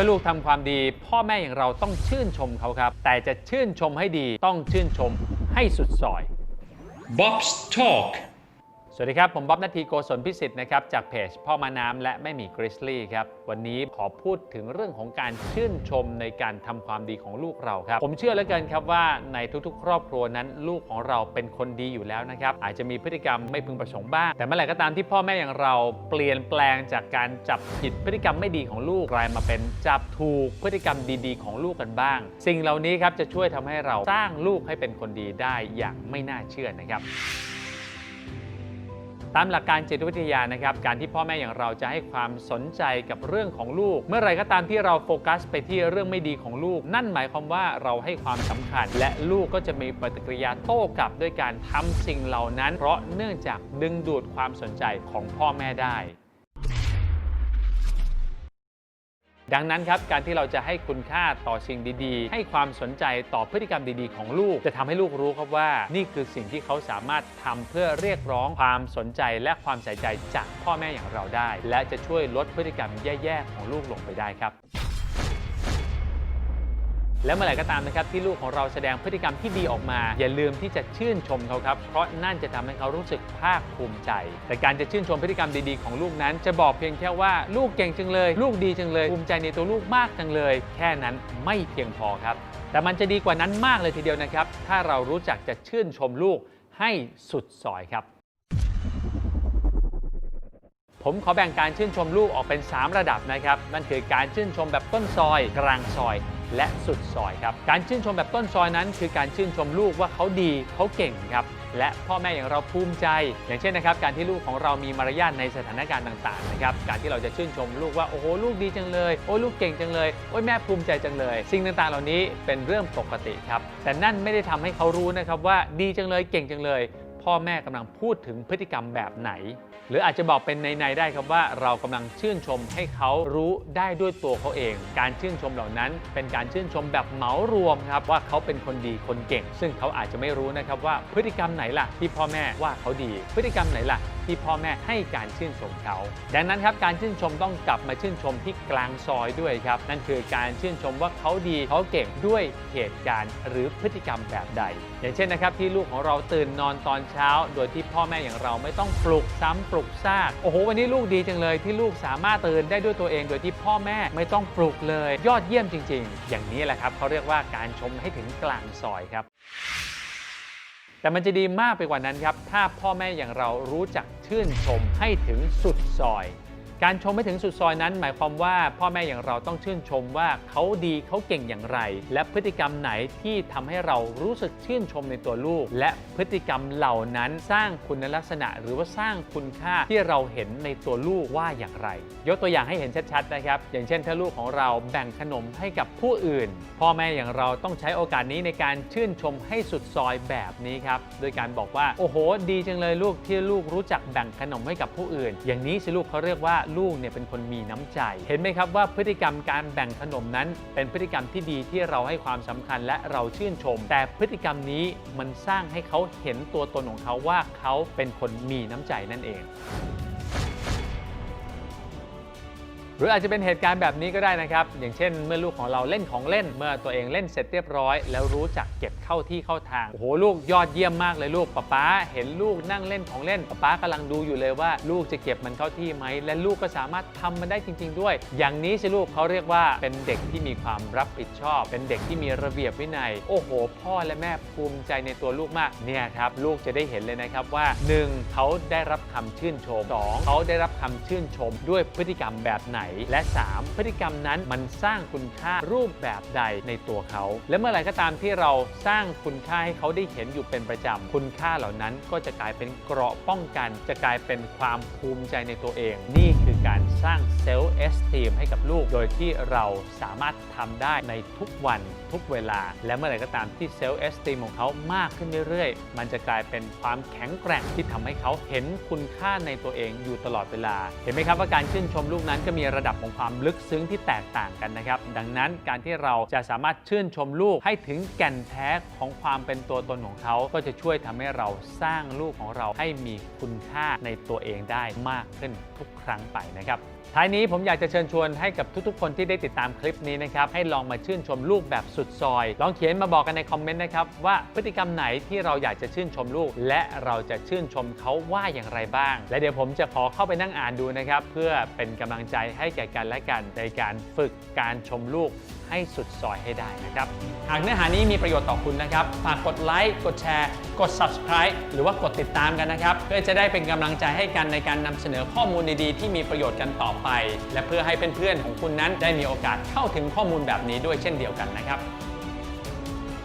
มื่อลูกทำความดี พ่อแม่อย่างเราต้องชื่นชมเขาครับ แต่จะชื่นชมให้ดีต้องชื่นชมให้สุดซอย Bob's Talk สวัสดีครับ ผมบ๊อบนาทีโกศลพิสิทธิ์นะครับจากเพจพ่อมาน้ำและไม่มีกริซลี่ครับ วันนี้ขอพูดถึงเรื่องของการชื่นชมในการทำความดีของลูกเราครับ ผมเชื่อเหลือเกินครับว่าในทุกๆ ครอบครัวนั้น ลูกของเราเป็นคนดีอยู่แล้วนะครับ อาจจะมีพฤติกรรมไม่พึงประสงค์บ้าง แต่เมื่อไหร่ก็ตามที่พ่อแม่อย่างเราเปลี่ยนแปลงจากการจับผิดพฤติกรรมไม่ดีของลูกกลายมาเป็นจับถูกพฤติกรรมดีๆ ของลูกกันบ้าง สิ่งเหล่านี้ครับจะช่วยทำให้เราสร้างลูกให้เป็นคนดีได้อย่างไม่น่าเชื่อนะครับ ตามหลักการจิตวิทยานะครับ การที่พ่อแม่อย่างเราจะให้ความสนใจกับเรื่องของลูก เมื่อไรก็ตามที่เราโฟกัสไปที่เรื่องไม่ดีของลูก นั่นหมายความว่าเราให้ความสำคัญ และลูกก็จะมีปฏิกิริยาโต้กลับด้วยการทำสิ่งเหล่านั้น เพราะเนื่องจากดึงดูดความสนใจของพ่อแม่ได้ ดังนั้นครับการที่เราจะให้คุณค่าต่อสิ่งดีๆ ให้ความสนใจต่อพฤติกรรมดีๆ ของลูก จะทำให้ลูกรู้ครับว่า นี่คือสิ่งที่เขาสามารถทำเพื่อเรียกร้องความสนใจและความใส่ใจจากพ่อแม่อย่างเราได้ และจะช่วยลดพฤติกรรมแย่ๆของลูกลงไปได้ครับ และเมื่อไหร่ก็ตามนะครับที่ลูกของเราแสดงพฤติกรรมที่ดีออกมา อย่าลืมที่จะชื่นชมเขาครับ เพราะนั่นจะทำให้เขารู้สึกภาคภูมิใจ แต่การจะชื่นชมพฤติกรรมดีๆของลูกนั้น จะบอกเพียงแค่ว่าลูกเก่งจังเลย ลูกดีจังเลย ภูมิใจในตัวลูกมากจังเลย แค่นั้นไม่เพียงพอครับ แต่มันจะดีกว่านั้นมากเลยทีเดียวนะครับ ถ้าเรารู้จักจะชื่นชมลูกให้สุดซอยครับผมขอแบ่งการชื่นชมลูกออกเป็น 3 ระดับนะครับ นั่นคือการชื่นชมแบบต้นซอย กลางซอย และสุดซอยครับ การชื่นชมแบบต้นซอยนั้น คือการชื่นชมลูกว่าเขาดีเขาเก่งครับ และพ่อแม่อย่างเราภูมิใจ อย่างเช่นนะครับ การที่ลูกของเรามีมารยาทในสถานการณ์ต่างๆนะครับ การที่เราจะชื่นชมลูกว่าโอ้โหลูกดีจังเลย โอ้ลูกเก่งจังเลย โอ้ยแม่ภูมิใจจังเลย สิ่งต่างๆ เหล่านี้เป็นเรื่องปกติครับ แต่นั่นไม่ได้ทำให้เขารู้นะครับว่าดีจังเลยเก่งจังเลย พ่อแม่กำลังพูดถึงพฤติกรรมแบบไหน หรืออาจจะบอกเป็นในๆได้ครับว่าเรากำลังชื่นชมให้เขารู้ได้ด้วยตัวเขาเอง การชื่นชมเหล่านั้น เป็นการชื่นชมแบบเหมารวมครับว่าเขาเป็นคนดีคนเก่ง ซึ่งเขาอาจจะไม่รู้นะครับว่าพฤติกรรมไหนล่ะที่พ่อแม่ว่าเขาดี พฤติกรรมไหนล่ะที่พ่อแม่ให้การชื่นชมเขา ดังนั้นครับการชื่นชมต้องกลับมาชื่นชมที่กลางซอยด้วยครับ นั่นคือการชื่นชมว่าเขาดีเขาเก่งด้วยเหตุการณ์หรือพฤติกรรมแบบใด อย่างเช่นนะครับที่ลูกของเราตื่นนอนตอนเช้า โดยที่พ่อแม่อย่างเราไม่ต้องปลุกซ้ำปลุกซาก โอ้โห วันนี้ลูกดีจังเลยที่ลูกสามารถตื่นได้ด้วยตัวเองโดยที่พ่อแม่ไม่ต้องปลุกเลย ยอดเยี่ยมจริง ๆ อย่างนี้แหละครับเขาเรียกว่าการชมให้ถึงกลางซอยครับแต่มันจะดีมากไปกว่านั้นครับ ถ้าพ่อแม่อย่างเรารู้จักชื่นชมให้ถึงสุดซอย การชมให้ถึงสุดซอยนั้น หมายความว่าพ่อแม่อย่างเราต้องชื่นชมว่าเขาดีเขาเก่งอย่างไร และพฤติกรรมไหนที่ทำให้เรารู้สึกชื่นชมในตัวลูก และพฤติกรรมเหล่านั้นสร้างคุณลักษณะ หรือว่าสร้างคุณค่าที่เราเห็นในตัวลูกว่าอย่างไร ยกตัวอย่างให้เห็นชัดๆนะครับ อย่างเช่น ถ้าลูกของเราแบ่งขนมให้กับผู้อื่น พ่อแม่อย่างเราต้องใช้โอกาสนี้ในการชื่นชมให้สุดซอยแบบนี้ครับโดยการบอกว่าโอ้โห ดีจังเลยลูกที่ลูกรู้จักแบ่งขนมให้กับผู้อื่น อย่างนี้สิลูกเขาเรียกว่าลูกเนี่ยเป็นคนมีน้ำใจ เห็นไหมครับว่าพฤติกรรมการแบ่งขนมนั้น เป็นพฤติกรรมที่ดีที่เราให้ความสำคัญและเราชื่นชม แต่พฤติกรรมนี้มันสร้างให้เขาเห็นตัวตนของเขาว่าเขาเป็นคนมีน้ำใจนั่นเอง หรืออาจจะเป็นเหตุการณ์แบบนี้ก็ได้นะครับ อย่างเช่น เมื่อลูกของเราเล่นของเล่น เมื่อตัวเองเล่นเสร็จเรียบร้อย แล้วรู้จักเก็บเข้าที่เข้าทาง โอ้โหลูกยอดเยี่ยมมากเลยลูกป๊าป๊าเห็นลูกนั่งเล่นของเล่นป๊าป๊ากำลังดูอยู่เลยว่า ลูกจะเก็บมันเข้าที่ไหม และลูกก็สามารถทำมันได้จริง ๆ ด้วย อย่างนี้สิลูกเขาเรียกว่าเป็นเด็กที่มีความรับผิดชอบ เป็นเด็กที่มีระเบียบวินัย โอ้โห พ่อและแม่ภูมิใจในตัวลูกมากเนี่ยครับลูกจะได้เห็นเลยนะครับว่า 1. เขาได้รับคำชื่นชม 2. เขาได้รับคำชื่นชมด้วยพฤติกรรมแบบไหนและ 3. พฤติกรรมนั้นมันสร้างคุณค่ารูปแบบใดในตัวเขา และเมื่อไหร่ก็ตามที่เราสร้างคุณค่าให้เขาได้เห็นอยู่เป็นประจำคุณค่าเหล่านั้นก็จะกลายเป็นเกราะป้องกัน จะกลายเป็นความภูมิใจในตัวเอง นี่คือการสร้างเซลล์เอสตีมให้กับลูก โดยที่เราสามารถทำได้ในทุกวันทุกเวลา และเมื่อไหร่ก็ตามที่เซลล์เอสตีมของเขามากขึ้นเรื่อยๆ มันจะกลายเป็นความแข็งแกร่งที่ทำให้เขาเห็นคุณค่าในตัวเองอยู่ตลอดเวลา เห็นไหมครับว่าการชื่นชมลูกนั้นก็มีระระดับของความลึกซึ้งที่แตกต่างกันนะครับ ดังนั้นการที่เราจะสามารถชื่นชมลูกให้ถึงแก่นแท้ของความเป็นตัวตนของเขา ก็จะช่วยทำให้เราสร้างลูกของเราให้มีคุณค่าในตัวเองได้มากขึ้นทุกครั้งไปนะครับ ท้ายนี้ผมอยากจะเชิญชวนให้กับทุกๆ คนที่ได้ติดตามคลิปนี้นะครับให้ลองมาชื่นชมลูกแบบสุดซอย ลองเขียนมาบอกกันในคอมเมนต์นะครับว่าพฤติกรรมไหนที่เราอยากจะชื่นชมลูก และเราจะชื่นชมเขาว่าอย่างไรบ้าง และเดี๋ยวผมจะขอเข้าไปนั่งอ่านดูนะครับเพื่อเป็นกำลังใจให้แก่กันและกันในการฝึกการชมลูกให้สุดซอยให้ได้นะครับ หากเนื้อหานี้มีประโยชน์ต่อคุณนะครับ ฝากกดไลค์ กดแชร์ กด subscribe หรือว่ากดติดตามกันนะครับ เพื่อจะได้เป็นกำลังใจให้กันในการนำเสนอข้อมูลดีๆ ที่มีประโยชน์กันต่อไป และเพื่อให้เพื่อนๆของคุณนั้นได้มีโอกาสเข้าถึงข้อมูลแบบนี้ด้วยเช่นเดียวกันนะครับ